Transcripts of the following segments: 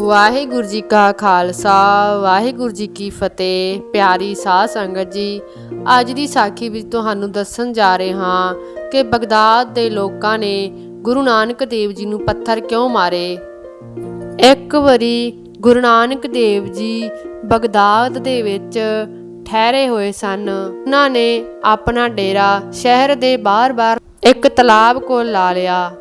ਵਾਹਿਗੁਰੂ ਜੀ ਕਾ ਖਾਲਸਾ, ਵਾਹਿਗੁਰੂ ਜੀ ਕੀ ਫਤਿਹ। ਪਿਆਰੀ ਸਾਧ ਸੰਗਤ ਜੀ, ਅੱਜ ਦੀ ਸਾਖੀ ਵਿੱਚ ਤੁਹਾਨੂੰ ਦੱਸਣ ਜਾ ਰਹੇ ਹਾਂ ਕਿ ਬਗਦਾਦ ਦੇ ਲੋਕਾਂ ਨੇ ਗੁਰੂ ਨਾਨਕ ਦੇਵ ਜੀ ਨੂੰ ਪੱਥਰ ਕਿਉਂ ਮਾਰੇ? ਇੱਕ ਵਾਰੀ ਗੁਰੂ ਨਾਨਕ ਦੇਵ ਜੀ ਬਗਦਾਦ ਦੇ ਵਿੱਚ ਠਹਿਰੇ ਹੋਏ ਸਨ। ਉਹਨਾਂ ਨੇ ਆਪਣਾ ਡੇਰਾ ਸ਼ਹਿਰ ਦੇ ਬਾਹਰ-ਬਾਹਰ ਇੱਕ ਤਲਾਬ ਕੋਲ ਲਾ ਲਿਆ।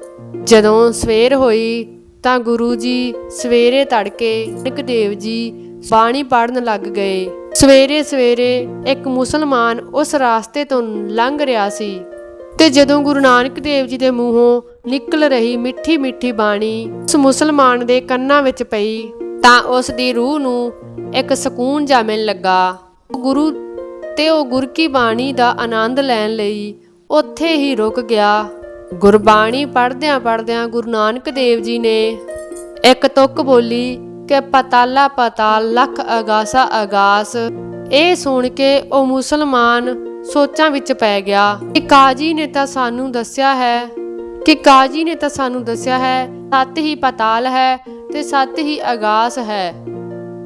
ਜਦੋਂ ਸਵੇਰ ਹੋਈ ਤਾਂ ਗੁਰੂ ਜੀ ਸਵੇਰੇ ਤੜਕੇ ਨਾਨਕ ਦੇਵ ਜੀ ਬਾਣੀ ਪੜਨ ਲੱਗ ਗਏ। ਸਵੇਰੇ ਸਵੇਰੇ ਇੱਕ ਮੁਸਲਮਾਨ ਉਸ ਰਾਸਤੇ ਤੋਂ ਲੰਘ ਰਿਹਾ ਸੀ ਤੇ ਜਦੋਂ ਗੁਰੂ ਨਾਨਕ ਦੇਵ ਜੀ ਦੇ ਮੂੰਹੋਂ ਨਿਕਲ ਰਹੀ ਮਿੱਠੀ ਮਿੱਠੀ ਬਾਣੀ ਉਸ ਮੁਸਲਮਾਨ ਦੇ ਕੰਨਾਂ ਵਿੱਚ ਪਈ ਤਾਂ ਉਸ ਦੀ ਰੂਹ ਨੂੰ ਇੱਕ ਸਕੂਨ ਜਾ ਮਿਲਣ ਲੱਗਾ। ਗੁਰੂ ਤੇ ਉਹ ਗੁਰ ਕੀ ਬਾਣੀ ਦਾ ਆਨੰਦ ਲੈਣ ਲਈ ਉੱਥੇ ਹੀ ਰੁਕ ਗਿਆ। ਗੁਰਬਾਣੀ ਪੜ੍ਹਦਿਆਂ ਪੜ੍ਹਦਿਆਂ ਗੁਰੂ ਨਾਨਕ ਦੇਵ ਜੀ ਨੇ ਇੱਕ ਤੁਕ ਬੋਲੀ ਕਿ ਪਤਾਲਾ ਪਤਾਲ ਲੱਖ ਅਗਾਸਾ ਅਗਾਸ। ਇਹ ਸੁਣ ਕੇ ਉਹ ਮੁਸਲਮਾਨ ਸੋਚਾਂ ਵਿੱਚ ਪੈ ਗਿਆ ਕਿ ਕਾਜੀ ਨੇ ਤਾਂ ਸਾਨੂੰ ਦੱਸਿਆ ਹੈ, ਕਿ ਕਾਜੀ ਨੇ ਤਾਂ ਸਾਨੂੰ ਦੱਸਿਆ ਹੈ, ਸੱਤ ਹੀ ਪਤਾਲ ਹੈ ਤੇ ਸੱਤ ਹੀ ਅਗਾਸ ਹੈ।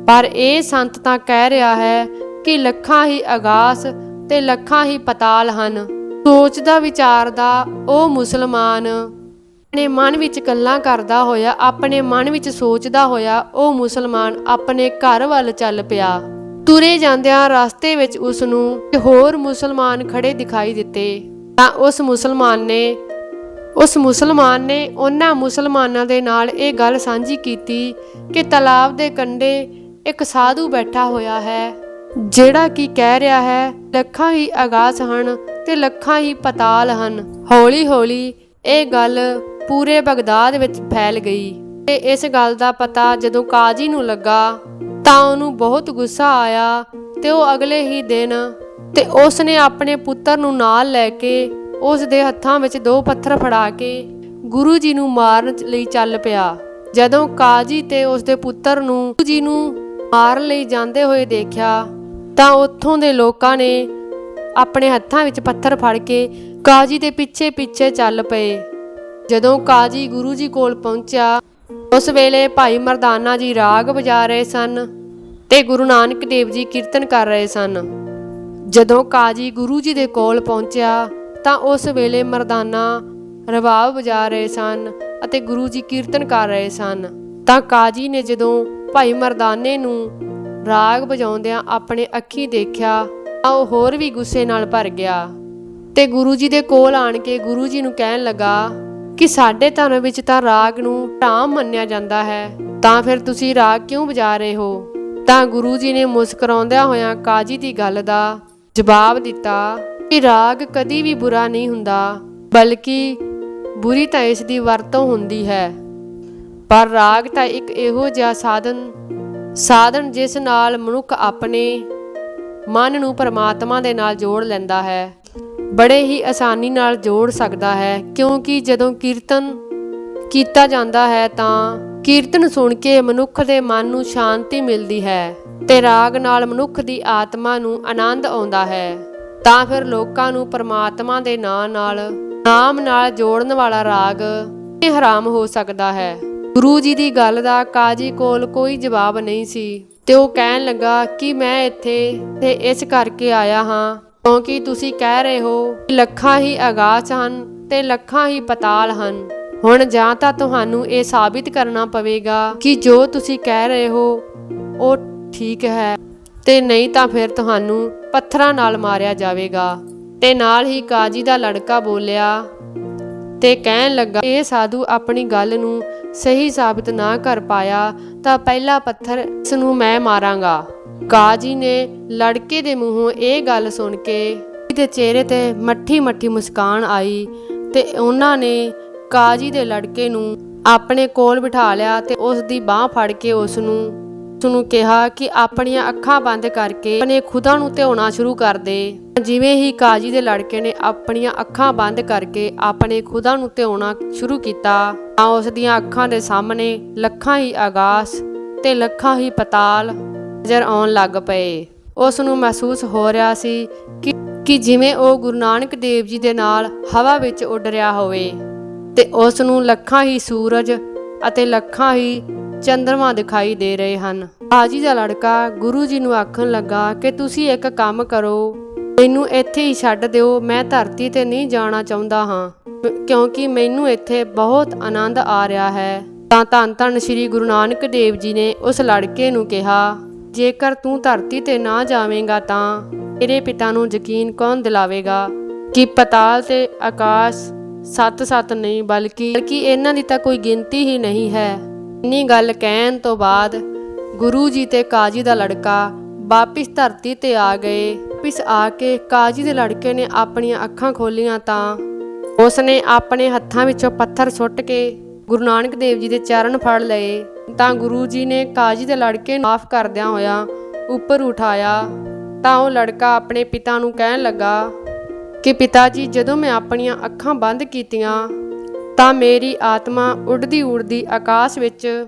ਪਰ ਇਹ ਸੰਤ ਤਾਂ ਕਹਿ ਰਿਹਾ ਹੈ ਕਿ ਲੱਖਾਂ ਹੀ ਅਗਾਸ ਤੇ ਲੱਖਾਂ ਹੀ ਪਤਾਲ ਹਨ। ਸੋਚਦਾ ਵਿਚਾਰਦਾ, ਉਹ ਮੁਸਲਮਾਨ। ਆਪਣੇ ਮਨ ਵਿੱਚ ਗੱਲਾਂ ਕਰਦਾ ਹੋਇਆ, ਆਪਣੇ ਮਨ ਵਿੱਚ ਸੋਚਦਾ ਹੋਇਆ, ਉਹ ਮੁਸਲਮਾਨ ਆਪਣੇ ਘਰ ਵੱਲ ਚੱਲ ਪਿਆ। ਤੁਰੇ ਜਾਂਦਿਆਂ ਰਸਤੇ ਵਿੱਚ ਉਸ ਨੂੰ ਹੋਰ ਮੁਸਲਮਾਨ ਖੜੇ ਦਿਖਾਈ ਦਿੱਤੇ। ਤਾਂ ਉਸ ਮੁਸਲਮਾਨ ਨੇ, ਉਸ ਮੁਸਲਮਾਨ ਨੇ ਉਹਨਾਂ ਮੁਸਲਮਾਨਾਂ ਦੇ ਨਾਲ ਇਹ ਗੱਲ ਸਾਂਝੀ ਕੀਤੀ ਕਿ ਤਲਾਬ ਦੇ ਕੰਢੇ ਇੱਕ ਸਾਧੂ ਬੈਠਾ ਹੋਇਆ ਹੈ, ਜਿਹੜਾ ਕੀ ਕਹਿ ਰਿਹਾ ਹੈ, ਲੱਖਾਂ ਹੀ ਆਗਾਸ ਹਨ ਤੇ ਲੱਖਾਂ ਹੀ ਪਤਾਲ ਹਨ। ਹੌਲੀ ਹੌਲੀ ਇਹ ਗੱਲ ਪੂਰੇ ਬਗਦਾਦ ਵਿੱਚ ਫੈਲ ਗਈ ਤੇ ਇਸ ਗੱਲ ਦਾ ਪਤਾ ਜਦੋਂ ਕਾਜੀ ਨੂੰ ਲੱਗਾ ਤਾਂ ਉਹਨੂੰ ਬਹੁਤ ਗੁੱਸਾ ਆਇਆ ਤੇ ਉਹ ਅਗਲੇ ਹੀ ਦਿਨ ਤੇ ਉਸ ਨੇ ਆਪਣੇ ਪੁੱਤਰ ਨੂੰ ਨਾਲ ਲੈ ਕੇ ਉਸ ਦੇ ਹੱਥਾਂ ਵਿੱਚ ਦੋ ਪੱਥਰ ਫੜਾ ਕੇ ਗੁਰੂ ਜੀ ਨੂੰ ਮਾਰਨ ਲਈ ਚੱਲ ਪਿਆ। ਜਦੋਂ ਕਾਜੀ ਤੇ ਉਸ ਦੇ ਪੁੱਤਰ ਨੂੰ ਗੁਰੂ ਜੀ ਨੂੰ ਮਾਰਨ ਲਈ ਜਾਂਦੇ ਹੋਏ ਦੇਖਿਆ ਤਾਂ ਉੱਥੋਂ ਦੇ ਲੋਕਾਂ ਨੇ ਆਪਣੇ ਹੱਥਾਂ ਵਿੱਚ ਪੱਥਰ ਫੜ ਕੇ ਕਾਜੀ ਦੇ ਪਿੱਛੇ ਪਿੱਛੇ ਚੱਲ ਪਏ। ਜਦੋਂ ਕਾਜੀ ਗੁਰੂ ਜੀ ਕੋਲ ਪਹੁੰਚਿਆ, ਉਸ ਵੇਲੇ ਭਾਈ ਮਰਦਾਨਾ ਜੀ ਰਾਗ ਵਜਾ ਰਹੇ ਸਨ ਤੇ ਗੁਰੂ ਨਾਨਕ ਦੇਵ ਜੀ ਕੀਰਤਨ ਕਰ ਰਹੇ ਸਨ। ਜਦੋਂ ਕਾਜੀ ਗੁਰੂ ਜੀ ਦੇ ਕੋਲ ਪਹੁੰਚਿਆ, ਤਾਂ ਉਸ ਵੇਲੇ ਮਰਦਾਨਾ ਰਬਾਬ ਵਜਾ ਰਹੇ ਸਨ ਅਤੇ ਗੁਰੂ ਜੀ ਕੀਰਤਨ ਕਰ ਰਹੇ ਸਨ। ਤਾਂ ਕਾਜੀ ਨੇ ਜਦੋਂ ਭਾਈ ਮਰਦਾਨੇ ਨੂੰ ਰਾਗ ਵਜਾਉਂਦਿਆਂ ਆਪਣੇ ਅੱਖੀ ਦੇਖਿਆ ਤਾਂ ਉਹ ਹੋਰ ਵੀ ਗੁੱਸੇ ਨਾਲ ਭਰ ਗਿਆ। ਤੇ ਗੁਰੂ ਜੀ ਦੇ ਕੋਲ ਆਣ ਕੇ ਗੁਰੂ ਜੀ ਨੂੰ ਕਹਿਣ ਲੱਗਾ, ਕਿ ਸਾਡੇ ਧਰਮ ਵਿੱਚ ਤਾਂ ਰਾਗ ਨੂੰ ਧਾਮ ਮੰਨਿਆ ਜਾਂਦਾ ਹੈ। ਤਾਂ ਫਿਰ ਤੁਸੀਂ ਰਾਗ ਕਿਉਂ ਵਜਾ ਰਹੇ ਹੋ? ਤਾਂ ਗੁਰੂ ਜੀ ਨੇ ਮੁਸਕਰਾਉਂਦਿਆਂ ਹੋਇਆਂ ਕਾਜੀ ਦੀ ਗੱਲ ਦਾ ਜਵਾਬ ਦਿੱਤਾ ਕਿ ਰਾਗ ਕਦੀ ਵੀ ਬੁਰਾ ਨਹੀਂ ਹੁੰਦਾ, ਬਲਕਿ ਬੁਰੀ ਤਾਂ ਇਸ ਦੀ ਵਰਤੋਂ ਹੁੰਦੀ ਹੈ। ਪਰ ਰਾਗ ਤਾਂ ਇੱਕ ਇਹੋ ਜਿਹਾ ਸਾਧਨ ਸਾਧਨ ਜਿਸ ਨਾਲ ਮਨੁੱਖ ਆਪਣੇ ਮਨ ਨੂੰ ਪਰਮਾਤਮਾ ਦੇ ਨਾਲ ਜੋੜ ਲੈਂਦਾ ਹੈ। ਬੜੇ ਹੀ ਆਸਾਨੀ ਨਾਲ ਜੋੜ ਸਕਦਾ ਹੈ, ਕਿਉਂਕਿ ਜਦੋਂ ਕੀਰਤਨ ਕੀਤਾ ਜਾਂਦਾ ਹੈ ਤਾਂ ਕੀਰਤਨ ਸੁਣ ਕੇ ਮਨੁੱਖ ਦੇ ਮਨ ਨੂੰ ਸ਼ਾਂਤੀ ਮਿਲਦੀ ਹੈ ਤੇ ਰਾਗ ਨਾਲ ਮਨੁੱਖ ਦੀ ਆਤਮਾ ਨੂੰ ਆਨੰਦ ਆਉਂਦਾ ਹੈ। ਤਾਂ ਫਿਰ ਲੋਕਾਂ ਨੂੰ ਪਰਮਾਤਮਾ ਦੇ ਨਾਂ ਨਾਲ, ਨਾਮ ਨਾਲ ਜੋੜਨ ਵਾਲਾ ਰਾਗ ਹਰਾਮ ਹੋ ਸਕਦਾ ਹੈ। ਗੁਰੂ ਜੀ ਦੀ ਗੱਲ ਦਾ ਕਾਜੀ ਕੋਲ ਕੋਈ ਜਵਾਬ ਨਹੀਂ ਸੀ। ਤੇ ਉਹ ਕਹਿਣ ਲੱਗਾ ਕਿ ਮੈਂ ਇੱਥੇ ਤੇ ਇਸ ਕਰਕੇ ਆਇਆ ਹਾਂ, ਕਿਉਂਕਿ ਤੁਸੀਂ ਕਹਿ ਰਹੇ ਹੋ ਕਿ ਲੱਖਾਂ ਹੀ ਆਗਾਸ ਹਨ ਤੇ ਲੱਖਾਂ ਹੀ ਪਤਾਲ ਹਨ। ਹੁਣ ਜਾਂ ਤਾਂ ਤੁਹਾਨੂੰ ਇਹ ਸਾਬਿਤ ਕਰਨਾ ਪਵੇਗਾ ਕਿ ਜੋ ਤੁਸੀਂ ਕਹਿ ਰਹੇ ਹੋ, ਉਹ ਠੀਕ ਹੈ ਤੇ ਨਹੀਂ ਤਾਂ ਫਿਰ ਤੁਹਾਨੂੰ ਪੱਥਰਾਂ ਨਾਲ ਮਾਰਿਆ ਜਾਵੇਗਾ। ਤੇ ਨਾਲ ਹੀ ਕਾਜੀ ਦਾ ਲੜਕਾ ਬੋਲਿਆ ਤੇ ਕਹਿਣ ਲੱਗਾ, ਇਹ ਸਾਧੂ ਆਪਣੀ ਗੱਲ ਨੂੰ ਸਹੀ ਸਾਬਿਤ ਨਾ ਕਰ ਪਾਇਆ ਤਾਂ ਪਹਿਲਾ ਪੱਥਰ ਇਸ ਨੂੰ ਮੈਂ ਮਾਰਾਂਗਾ। ਕਾਜੀ ਨੇ ਲੜਕੇ ਦੇ ਮੂੰਹੋਂ ਇਹ ਗੱਲ ਸੁਣ ਕੇ ਦੇ ਚਿਹਰੇ ਤੇ ਮੱਠੀ ਮੱਠੀ ਮੁਸਕਾਨ ਆਈ ਤੇ ਉਹਨਾਂ ਨੇ ਕਾਜੀ ਦੇ ਲੜਕੇ ਨੂੰ ਆਪਣੇ ਕੋਲ ਬਿਠਾ ਲਿਆ ਤੇ ਉਸ ਦੀ ਬਾਹ ਫੜ ਕੇ ਉਸ ਨੂੰ ਉਸ ਨੂੰ ਕਿਹਾ ਕਿ ਆਪਣੀਆਂ ਅੱਖਾਂ ਬੰਦ ਕਰਕੇ ਆਪਣੇ ਖੁਦਾ ਨੂੰ ਧਿਆਉਣਾ ਸ਼ੁਰੂ ਕਰ ਦੇ। ਜਿਵੇਂ ਹੀ ਕਾਜੀ ਦੇ ਲੜਕੇ ਨੇ ਆਪਣੀਆਂ ਅੱਖਾਂ ਬੰਦ ਕਰਕੇ ਆਪਣੇ ਖੁਦਾ ਨੂੰ ਧਿਆਉਣਾ ਸ਼ੁਰੂ ਕੀਤਾ, ਤਾਂ ਉਸ ਦੀਆਂ ਅੱਖਾਂ ਦੇ ਸਾਹਮਣੇ ਲੱਖਾਂ ਹੀ ਆਗਾਸ ਤੇ ਲੱਖਾਂ ਹੀ ਪਤਾਲ ਨਜ਼ਰ ਆਉਣ ਲੱਗ ਪਏ। ਉਸ ਨੂੰ ਮਹਿਸੂਸ ਹੋ ਰਿਹਾ ਸੀ ਕਿ ਕਿ ਜਿਵੇਂ ਉਹ ਗੁਰੂ ਨਾਨਕ ਦੇਵ ਜੀ ਦੇ ਨਾਲ ਹਵਾ ਵਿੱਚ ਉੱਡ ਰਿਹਾ ਹੋਵੇ ਤੇ ਉਸ ਨੂੰ ਲੱਖਾਂ ਹੀ ਸੂਰਜ ਅਤੇ ਲੱਖਾਂ ਹੀ ਚੰਦਰਮਾ ਦਿਖਾਈ ਦੇ ਰਹੇ ਹਨ। ਬਾਜੀ ਦਾ ਲੜਕਾ ਗੁਰੂ ਜੀ ਨੂੰ ਆਖਣ ਲੱਗਾ ਕਿ ਤੁਸੀਂ ਇੱਕ ਕੰਮ ਕਰੋ। ਮੈਨੂੰ ਇੱਥੇ ਹੀ ਛੱਡ ਦਿਓ, ਮੈਂ ਧਰਤੀ ਤੇ ਨਹੀਂ ਜਾਣਾ ਚਾਹੁੰਦਾ ਹਾਂ, ਕਿਉਂਕਿ ਮੈਨੂੰ ਇੱਥੇ ਬਹੁਤ ਆਨੰਦ ਆ ਰਿਹਾ ਹੈ। ਤਾਂ ਧੰਨ ਧੰਨ ਸ੍ਰੀ ਗੁਰੂ ਨਾਨਕ ਦੇਵ ਜੀ ਨੇ ਉਸ ਲੜਕੇ ਨੂੰ ਕਿਹਾ, ਜੇਕਰ ਤੂੰ ਧਰਤੀ ਤੇ ਨਾ ਜਾਵੇਂਗਾ ਤਾਂ ਤੇਰੇ ਪਿਤਾ ਨੂੰ ਯਕੀਨ ਕੌਣ ਦਿਲਾਵੇਗਾ? ਕਿ ਪਤਾਲ ਤੇ ਆਕਾਸ਼ ਸੱਤ ਸੱਤ ਨਹੀਂ, ਬਲਕਿ ਬਲਕਿ ਇਹਨਾਂ ਦੀ ਤਾਂ ਕੋਈ ਗਿਣਤੀ ਹੀ ਨਹੀਂ ਹੈ। ਇੰਨੀ ਗੱਲ ਕਹਿਣ ਤੋਂ ਬਾਅਦ ਗੁਰੂ ਜੀ ਤੇ ਕਾਜੀ ਦਾ ਲੜਕਾ ਵਾਪਿਸ ਧਰਤੀ ਤੇ ਆ ਗਏ। ਵਾਪਿਸ ਆ ਕੇ ਕਾਜੀ ਦੇ ਲੜਕੇ ਨੇ ਆਪਣੀਆਂ ਅੱਖਾਂ ਖੋਲੀਆਂ ਤਾਂ ਉਸਨੇ ਆਪਣੇ ਹੱਥਾਂ ਵਿੱਚੋਂ ਪੱਥਰ ਸੁੱਟ ਕੇ ਗੁਰੂ ਨਾਨਕ ਦੇਵ ਜੀ ਦੇ ਚਰਨ ਫੜ ਲਏ। ਤਾਂ ਗੁਰੂ ਜੀ ਨੇ ਕਾਜੀ ਦੇ ਲੜਕੇ ਨੂੰ ਮਾਫ ਕਰਦਿਆਂ ਹੋਇਆ ਉੱਪਰ ਉਠਾਇਆ। ਤਾਂ ਉਹ ਲੜਕਾ ਆਪਣੇ ਪਿਤਾ ਨੂੰ ਕਹਿਣ ਲੱਗਾ, ਕਿ ਪਿਤਾ ਜੀ ਜਦੋਂ ਮੈਂ ਆਪਣੀਆਂ ਅੱਖਾਂ ਬੰਦ ਕੀਤੀਆਂ, ਤਾਂ ਮੇਰੀ ਆਤਮਾ ਉੱਡਦੀ ਉੱਡਦੀ ਆਕਾਸ਼ ਵਿੱਚ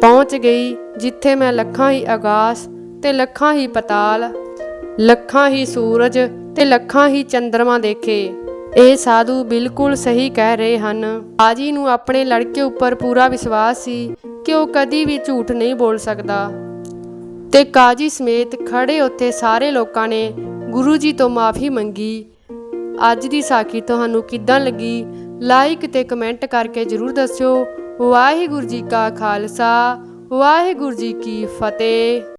ਪਹੁੰਚ ਗਈ, ਜਿੱਥੇ ਮੈਂ ਲੱਖਾਂ ਹੀ ਆਕਾਸ਼ ਤੇ ਲੱਖਾਂ ਹੀ ਪਤਾਲ ਲੱਖਾਂ ਹੀ ਸੂਰਜ ਤੇ ਲੱਖਾਂ ਹੀ ਚੰਦਰਮਾ ਦੇਖੇ। ਇਹ ਸਾਧੂ ਬਿਲਕੁਲ ਸਹੀ ਕਹਿ ਰਹੇ ਹਨ। ਆਜੀ ਨੂੰ ਆਪਣੇ ਲੜਕੇ ਉੱਪਰ ਪੂਰਾ ਵਿਸ਼ਵਾਸ ਸੀ ਕਿ ਉਹ ਕਦੀ ਵੀ ਝੂਠ ਨਹੀਂ ਬੋਲ ਸਕਦਾ। ਤੇ ਕਾਜੀ ਸਮੇਤ ਖੜੇ ਉੱਥੇ ਸਾਰੇ ਲੋਕਾਂ ਨੇ ਗੁਰੂ ਜੀ ਤੋਂ ਮਾਫੀ ਮੰਗੀ। ਅੱਜ ਦੀ ਸਾਖੀ ਤੁਹਾਨੂੰ ਕਿੱਦਾਂ ਲੱਗੀ? ਲਾਈਕ ਤੇ ਕਮੈਂਟ ਕਰਕੇ ਜਰੂਰ ਦੱਸਿਓ। ਵਾਹਿਗੁਰੂ ਜੀ ਕਾ ਖਾਲਸਾ, ਵਾਹਿਗੁਰੂ ਜੀ ਕੀ ਫਤਿਹ।